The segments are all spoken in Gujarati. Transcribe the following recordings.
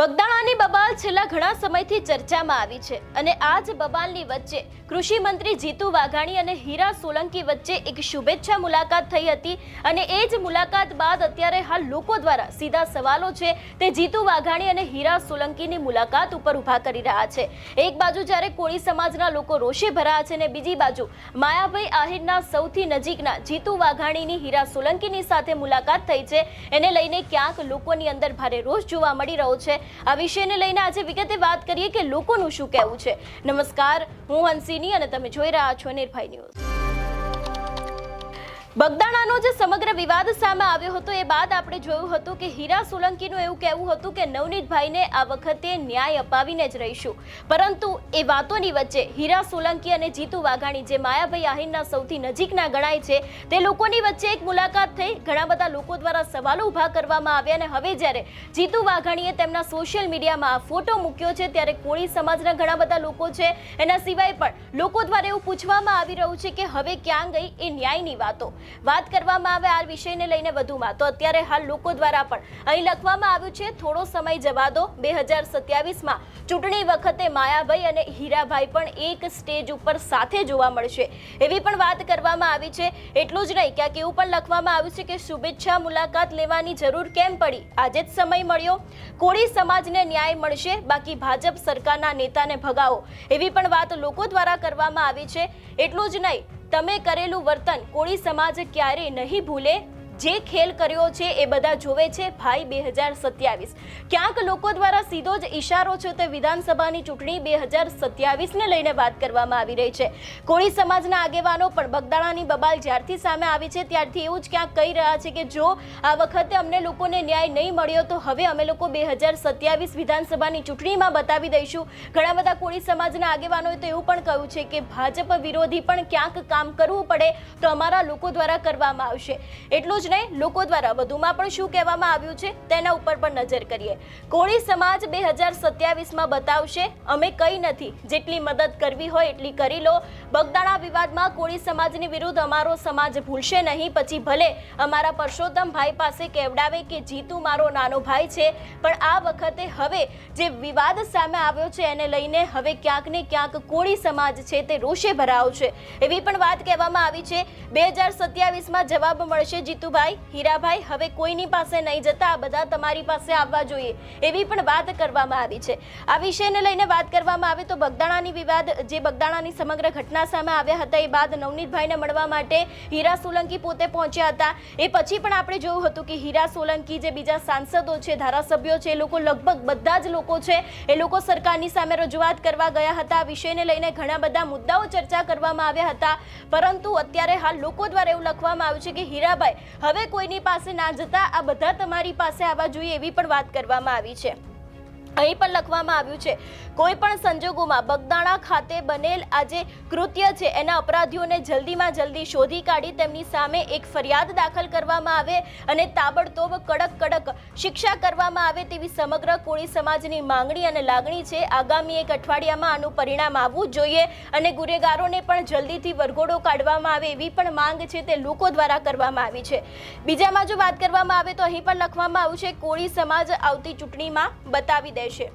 બગદાણાની બબાલ છેલ્લા ઘણા સમયથી ચર્ચામાં આવી છે અને આ જ બબાલની વચ્ચે કૃષિ મંત્રી જીતુ વાઘાણી અને હીરા સોલંકી વચ્ચે એક શુભેચ્છા મુલાકાત થઈ હતી અને એ જ મુલાકાત બાદ અત્યારે હાલ લોકો દ્વારા સીધા સવાલો છે તે જીતુ વાઘાણી અને હીરા સોલંકીની મુલાકાત ઉપર ઊભા કરી રહ્યા છે. એક બાજુ જ્યારે કોળી સમાજના લોકો રોષે ભરાયા છે અને બીજી બાજુ માયાભાઈ આહિરના સૌથી નજીકના જીતુ વાઘાણીની, હીરા સોલંકીની સાથે મુલાકાત થઈ છે. એને લઈને ક્યાંક લોકોની અંદર ભારે રોષ જોવા મળી રહ્યો છે. આ વિષયને લઈને આજે વિગતે વાત કરીએ કે લોકોનું શું કહેવું છે. નમસ્કાર, હું હંસિની અને તમે જોઈ રહ્યા છો નિર્ભય ન્યૂઝ. બગદાણાનો જે સમગ્ર વિવાદ સામે આવ્યો હતો, એ બાદ આપણે જોયું હતું કે હીરા સોલંકીનું એવું કહેવું હતું કે નવનીતભાઈને આ વખતે ન્યાય અપાવીને જ રહીશું. પરંતુ એ વાતોની વચ્ચે હીરા સોલંકી અને જીતુ વાઘાણી જે માયાભાઈ આહિરના સૌથી નજીકના ગણાય છે, તે લોકોની વચ્ચે એક મુલાકાત થઈ. ઘણા બધા લોકો દ્વારા સવાલો ઊભા કરવામાં આવ્યા અને હવે જ્યારે જીતુ વાઘાણીએ તેમના સોશિયલ મીડિયામાં આ ફોટો મૂક્યો છે, ત્યારે કોળી સમાજના ઘણા બધા લોકો છે. એના સિવાય પણ લોકો દ્વારા એવું પૂછવામાં આવી રહ્યું છે કે હવે ક્યાં ગઈ એ ન્યાયની વાતો. વાત કરવામાં આવે આ વિષયને લઈને વધુમાં. તો અત્યારે હાલ લોકો દ્વારા પણ અહીં લખવામાં આવ્યું છે, થોડો સમય જવા દો. બે હજાર સત્યાવીસમાં ચૂંટણી વખતે માયાભાઈ અને હીરાભાઈ પણ એક સ્ટેજ ઉપર સાથે જોવા મળશે. એવી પણ વાત કરવામાં આવી છે. એટલું જ નહીં, ક્યાંક એવું પણ લખવામાં આવ્યું છે કે શુભેચ્છા મુલાકાત લેવાની જરૂર કેમ પડી? આજે જ સમય મળ્યો. કોળી સમાજને ન્યાય મળશે. બાકી ભાજપ સરકારના નેતાને ભગાવો. એવી પણ વાત લોકો દ્વારા કરવામાં આવી છે. એટલું જ નહીં તમે કરેલું વર્તન કોળી સમાજ ક્યારે નહીં ભૂલે? જે ખેલ કર્યો છે એ બધા જોવે છે ભાઈ બે હજાર સત્યાવીસ. ક્યાંક લોકો દ્વારા સીધો જ ઈશારો છે તે વિધાનસભાની ચૂંટણી બે હજાર સત્યાવીસને લઈને વાત કરવામાં આવી રહી છે. કોળી સમાજના આગેવાનો પણ બગદાણાની બબાલ જ્યારથી સામે આવી છે ત્યારથી એવું જ ક્યાંક કહી રહ્યા છે કે જો આ વખતે અમને લોકોને ન્યાય નહીં મળ્યો તો હવે અમે લોકો બે હજાર સત્યાવીસ વિધાનસભાની ચૂંટણીમાં બતાવી દઈશું. ઘણા બધા કોળી સમાજના આગેવાનોએ તો એવું પણ કહ્યું છે કે ભાજપ વિરોધી પણ ક્યાંક કામ કરવું પડે તો અમારા લોકો દ્વારા કરવામાં આવશે. એટલું જ નહીં લોકો દ્વારા વધુમાં પણ શું કહેવામાં આવ્યું છે તેના ઉપર પણ નજર કરીએ. કોળી સમાજ બે હજાર સત્યાવીસમાં બતાવશે, અમે કંઈ નથી. જેટલી મદદ કરવી હોય એટલી કરી લો. બગદાણા વિવાદમાં કોળી સમાજની વિરુદ્ધ અમારો સમાજ ભૂલશે નહીં. પછી ભલે અમારા પરસોત્તમ ભાઈ પાસે કેવડાવે કે જીતુ મારો નાનો ભાઈ છે, પણ આ વખતે હવે જે વિવાદ સામે આવ્યો છે એને લઈને હવે ક્યાંક ને ક્યાંક કોળી સમાજ છે તે રોષે ભરાવ છે. એવી પણ વાત કહેવામાં આવી છે. બે હજાર સત્યાવીસમાં જવાબ મળશે જીતુભાઈ હીરાભાઈ હવે કોઈની પાસે નહીં જતા બધા તમારી પાસે આવવા જોઈએ, એવી પણ વાત કરવામાં આવી છે. આ વિષયને લઈને વાત કરવામાં આવે તો બગદાણાની વિવાદ, જે બગદાણાની સમગ્ર ઘટના સામે આવ્યા હતા, એ બાદ નવનીતભાઈને મળવા માટે હીરા સોલંકી પોતે પહોંચ્યા હતા. એ પછી પણ આપણે જોયું હતું કે હીરા સોલંકી જે બીજા સાંસદો છે, ધારાસભ્યો છે, એ લોકો લગભગ બધા જ લોકો છે, એ લોકો સરકારની સામે રજૂઆત કરવા ગયા હતા. વિષયને લઈને ઘણા બધા મુદ્દાઓ ચર્ચા કરવામાં આવ્યા હતા. પરંતુ અત્યારે હાલ લોકો દ્વારા એવું લખવામાં આવ્યું છે કે હીરાભાઈ હવે કોઈની પાસે ના જતા આ બધા તમારી પાસે આવવા જોઈએ એવી પણ વાત કરવામાં આવી છે. અહીં પણ લખવામાં આવ્યું છે, કોઈ પણ સંજોગોમાં બગદાણા ખાતે બનેલ આ જે કૃત્ય છે. એના અપરાધીઓને જલ્દીમાં જલ્દી શોધી કાઢી તેમની સામે એક ફરિયાદ દાખલ કરવામાં આવે અને તાબડતોબ કડક કડક શિક્ષા કરવામાં આવે તેવી સમગ્ર કોળી સમાજની માંગણી અને લાગણી છે. આગામી એક અઠવાડિયામાં આનું પરિણામ આવવું જોઈએ અને ગુનેગારોને પણ જલ્દીથી વરઘોડો કાઢવામાં આવે એવી પણ માંગ છે તે લોકો દ્વારા કરવામાં આવી છે. બીજામાં જો વાત કરવામાં આવે તો અહીં પણ લખવામાં આવ્યું છે, કોળી સમાજ આવતી ચૂંટણીમાં બતાવી દેશે.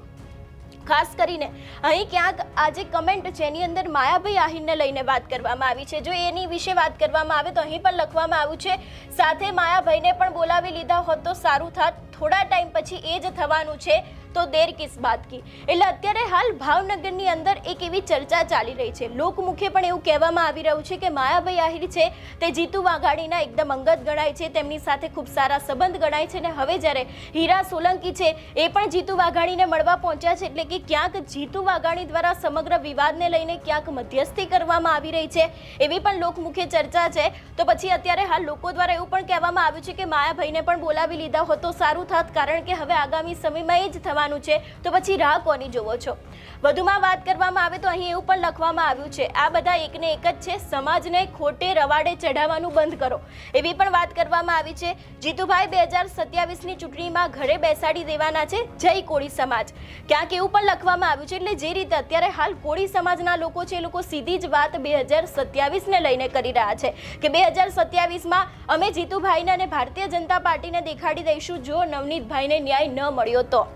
ખાસ કરીને અહીં ક્યાંક આજે કમેન્ટ છે એની અંદર માયાભાઈ આહિરને લઈને વાત કરવામાં આવી છે. જો એની વિશે વાત કરવામાં આવે તો અહીં પણ લખવામાં આવ્યું છે, સાથે માયાભાઈને પણ બોલાવી લીધા હોત તો સારું થાત. થોડા ટાઈમ પછી એ જ થવાનું છે. તો દેર કિસ બાત કી. એટલે અત્યારે હાલ ભાવનગરની અંદર એક એવી ચર્ચા ચાલી રહી છે. લોકમુખે પણ એવું કહેવામાં આવી રહ્યું છે કે માયાભાઈ આહિર છે તે જીતુ વાઘાણીના એકદમ અંગત ગણાય છે, તેમની સાથે ખૂબ સારા સંબંધ ગણાય છે અને હવે જ્યારે હીરા સોલંકી છે એ પણ જીતુ વાઘાણીને મળવા પહોંચ્યા છે એટલે કે ક્યાંક જીતુ વાઘાણી દ્વારા સમગ્ર વિવાદને લઈને ક્યાંક મધ્યસ્થી કરવામાં આવી રહી છે એવી પણ લોકમુખે ચર્ચા છે. તો પછી અત્યારે હાલ લોકો દ્વારા એવું પણ કહેવામાં આવ્યું છે કે માયાભાઈને પણ બોલાવી લીધા હોત તો સારું થાત, કારણ કે હવે આગામી સમયમાં એ જ થવાનું છે, તો પછી રાહ કોની જોવો છો? વધુમાં વાત કરવામાં આવે તો અહીં એવું પણ લખવામાં આવ્યું છે, આ બધા એકને એક જ છે, સમાજને ખોટે રવાડે ચઢાવવાનું બંધ કરો. એવી પણ વાત કરવામાં આવી છે, જીતુભાઈ બે હજાર સત્યાવીસની ચૂંટણીમાં ઘરે બેસાડી દેવાના છે, જય કોળી સમાજ. ક્યાંક એવું પણ લખવામાં આવ્યું છે, એટલે જે રીતે અત્યારે હાલ કોળી સમાજના લોકો છે, એ લોકો સીધી જ વાત બે હજાર સત્યાવીસને લઈને કરી રહ્યા છે, કે બે હજાર સત્યાવીસમાં અમે જીતુભાઈને અને ભારતીય જનતા પાર્ટીને દેખાડી દઈશું, જો નવનીતભાઈને ન્યાય ન મળ્યો તો.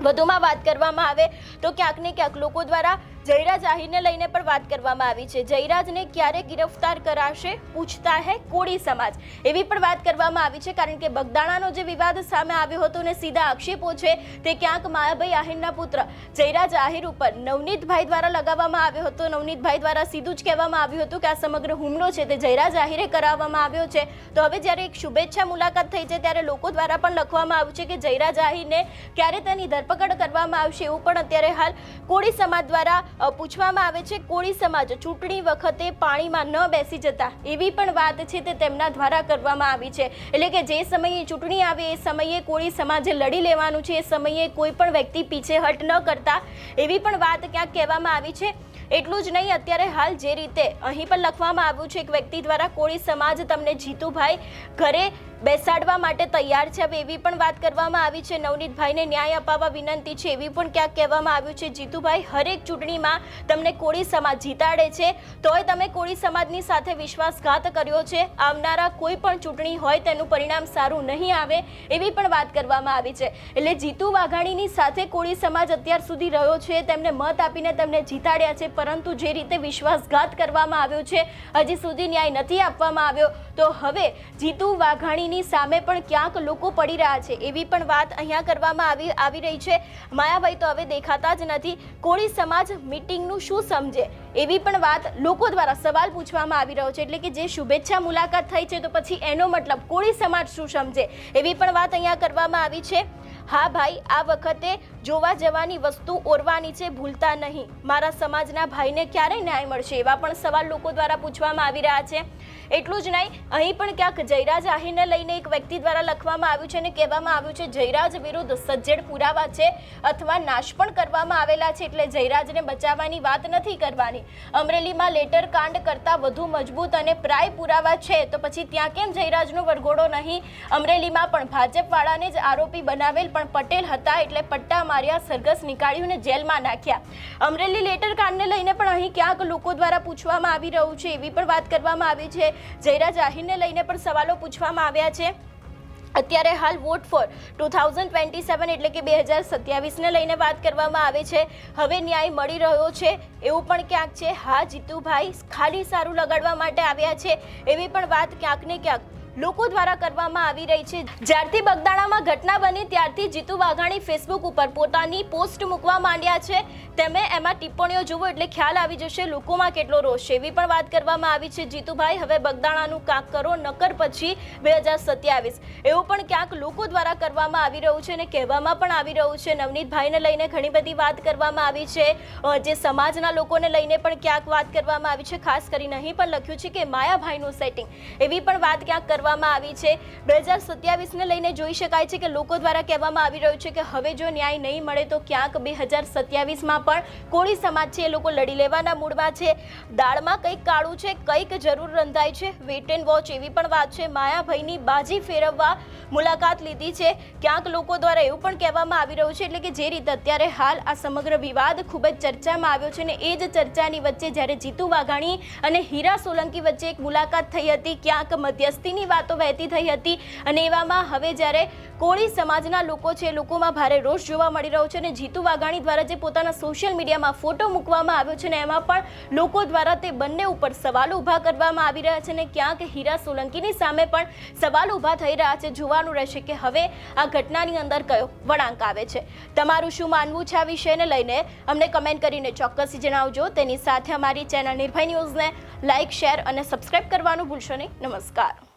વધુમાં વાત કરવામાં આવે તો ક્યાંક ને ક્યાંક લોકો દ્વારા જયરાજ આહિરને લઈને પણ વાત કરવામાં આવી છે. જયરાજને ક્યારે ગિરફતાર કરાશે પૂછતા હે કોળી સમાજ. એવી પણ વાત કરવામાં આવી છે કારણ કે બગદાણાનો જે વિવાદ સામે આવ્યો હતો ને સીધા આક્ષેપો છે તે ક્યાંક માયાભાઈ આહિરના પુત્ર. જયરાજ આહિર ઉપર નવનીતભાઈ દ્વારા લગાવવામાં આવ્યો હતો. નવનીતભાઈ દ્વારા સીધું જ કહેવામાં આવ્યું હતું કે આ સમગ્ર હુમલો છે તે જયરાજ આહિરે કરાવવામાં આવ્યો છે. તો હવે જ્યારે એક શુભેચ્છા મુલાકાત થઈ છે ત્યારે લોકો દ્વારા પણ લખવામાં આવ્યું છે કે જયરાજ આહિરને ક્યારે તેની ધરપકડ કરવામાં આવશે એવું પણ અત્યારે હાલ કોળી સમાજ દ્વારા પૂછવામાં આવે છે, કોળી સમાજ ચૂંટણી વખતે પાણીમાં ન બેસી જતા. એવી પણ વાત છે તે તેમના દ્વારા કરવામાં આવી છે. એટલે કે જે સમયે ચૂંટણી આવે એ સમયે કોળી સમાજે લડી લેવાનું છે, એ સમયે કોઈ પણ વ્યક્તિ પીછેહટ ન કરતા. એવી પણ વાત ક્યાંક કહેવામાં આવી છે. એટલું જ નહીં, અત્યારે હાલ જે રીતે અહીં પણ લખવામાં આવ્યું છે, એક વ્યક્તિ દ્વારા કોળી સમાજ તમને જીતુભાઈ ઘરે બેસાડવા માટે તૈયાર છે. હવે એવી પણ વાત કરવામાં આવી છે. નવનીતભાઈને ન્યાય અપાવવા વિનંતી છે. એવી પણ ક્યાંક કહેવામાં આવ્યું છે. જીતુભાઈ, હરેક ચૂંટણીમાં તમને કોળી સમાજ જીતાડે છે. તોય તમે કોળી સમાજની સાથે વિશ્વાસઘાત કર્યો છે. આવનારા કોઈ પણ ચૂંટણી હોય તેનું પરિણામ સારું નહીં આવે એવી પણ વાત કરવામાં આવી છે. એટલે જીતુ વાઘાણીની સાથે કોળી સમાજ અત્યાર સુધી રહ્યો છે. તેમને મત આપીને તેમને જીતાડ્યા છે. પરંતુ જે રીતે વિશ્વાસઘાત કરવામાં આવ્યો છે, હજી સુધી ન્યાય નથી આપવામાં આવ્યો. તો હવે જીતુ વાઘાણીની સામે પણ ક્યાંક લોકો પડી રહ્યા છે. એવી પણ વાત અહીંયા કરવામાં આવી આવી રહી છે. માયાભાઈ તો હવે દેખાતા જ નથી. કોળી સમાજ મીટિંગનું શું સમજે? એવી પણ વાત લોકો દ્વારા સવાલ પૂછવામાં આવી રહ્યો છે. એટલે કે જે શુભેચ્છા મુલાકાત થઈ છે તો પછી એનો મતલબ કોળી સમાજ શું સમજે? એવી પણ વાત અહીંયા કરવામાં આવી છે. હા ભાઈ, આ વખતે જોવા જવાની વસ્તુ ઓરવાની છે, ભૂલતા નહીં. મારા સમાજના ભાઈને ક્યારે ન્યાય મળશે એવા પણ સવાલ લોકો દ્વારા પૂછવામાં આવી રહ્યા છે. એટલું જ નહીં, અહીં પણ ક્યાંક જયરાજ આહિરને લઈને એક વ્યક્તિ દ્વારા લખવામાં આવ્યું છે અને કહેવામાં આવ્યું છે, જયરાજ વિરુદ્ધ સજ્જડ પુરાવા છે અથવા નાશ પણ કરવામાં આવેલા છે. એટલે જયરાજને બચાવવાની વાત નથી કરવાની. અમરેલીમાં લેટર કાંડ કરતાં વધુ મજબૂત અને પ્રાય પુરાવા છે. તો પછી ત્યાં કેમ જયરાજનો વરઘોડો નહીં? અમરેલીમાં પણ ભાજપવાળાને જ આરોપી બનાવેલ પણ પટેલ હતા એટલે પટ્ટા માર્યા, સરઘસ નીકાળ્યું ને જેલમાં નાખ્યા. અમરેલી લેટર કાંડને લઈને પણ અહીં ક્યાંક લોકો દ્વારા પૂછવામાં આવી રહ્યું છે. એવી પણ વાત કરવામાં આવી છે. જયરાજ આહિરને લઈને પણ સવાલો પૂછવામાં આવ્યા છે. અત્યારે હાલ vote for two thousand twenty seven એટલે કે બે હજાર સત્યાવીસને લઈને વાત કરવામાં આવે છે. હવે ન્યાય મળી રહ્યો છે. એવું પણ ક્યાંક છે. હા, જીતુભાઈ ખાલી સારું લગાડવા માટે આવ્યા છે. એવી પણ વાત ક્યાંક ને ક્યાંક લોકો દ્વારા કરવામાં આવી રહી છે. જ્યારથી બગદાણામાં ઘટના બની, ત્યારથી જીતુ વાઘાણી ફેસબુક ઉપર પોતાની પોસ્ટ મૂકવા માંડ્યા છે. તમે એમાં ટિપ્પણીઓ જુઓ એટલે ખ્યાલ આવી જશે લોકોમાં કેટલો રોષ છે. એવી પણ વાત કરવામાં આવી છે, જીતુભાઈ, હવે બગદાણાનું કાંક કરો નકર પછી બે હજાર સત્યાવીસ. એવું પણ ક્યાંક લોકો દ્વારા કરવામાં આવી રહ્યું છે અને કહેવામાં પણ આવી રહ્યું છે. નવનીતભાઈને લઈને ઘણી બધી વાત કરવામાં આવી છે. જે સમાજના લોકોને લઈને પણ ક્યાંક વાત કરવામાં આવી છે. ખાસ કરીને અહીં પણ લખ્યું છે કે માયાભાઈનું સેટિંગ એવી પણ વાત ક્યાંક કરવામાં આવી છે. બે હજાર સત્યાવીસને લઈને જોઈ શકાય છે કે લોકો દ્વારા કહેવામાં આવી રહ્યું છે કે હવે જો ન્યાય નહીં મળે તો ક્યાંક બે હજાર સત્યાવીસમાં પણ કોળી સમાજ છે, એ લોકો લડી લેવાના મૂડમાં છે. દાળમાં કંઈક કાળું છે, કંઈક જરૂર રંધાય છે. વેટ એન્ડ વોચ એવી પણ વાત છે. માયાભાઈની બાજી ફેરવવા મુલાકાત લીધી છે. ક્યાંક લોકો દ્વારા એવું પણ કહેવામાં આવી રહ્યું છે, એટલે કે જે રીતે અત્યારે હાલ આ સમગ્ર વિવાદ ખૂબ જ ચર્ચામાં આવ્યો છે ને એ જ ચર્ચાની વચ્ચે જ્યારે જીતુ વાઘાણી અને હીરા સોલંકી વચ્ચે એક મુલાકાત થઈ હતી, ક્યાંક મધ્યસ્થીની વાતો વહેતી થઈ હતી અને એવામાં હવે જ્યારે કોળી સમાજના લોકો છે લોકોમાં ભારે રોષ જોવા મળી રહ્યો છે અને જીતુ વાઘાણી દ્વારા જે પોતાના સોશિયલ મીડિયામાં ફોટો મૂકવામાં આવ્યો છે ને એમાં પણ લોકો દ્વારા તે બંને ઉપર સવાલો ઊભા કરવામાં આવી રહ્યા છે અને ક્યાંક હીરા સોલંકીની સામે પણ સવાલ ઊભા થઈ રહ્યા છે. જોવાનું રહેશે કે હવે આ ઘટનાની અંદર કયો વળાંક આવે છે. તમારું શું માનવું છે આ વિષયને લઈને? અમને કમેન્ટ કરીને ચોક્કસ જણાવજો. તેની સાથે અમારી ચેનલ નિર્ભય ન્યૂઝને લાઇક શેર અને સબસ્ક્રાઇબ કરવાનું ભૂલશો નહીં. નમસ્કાર.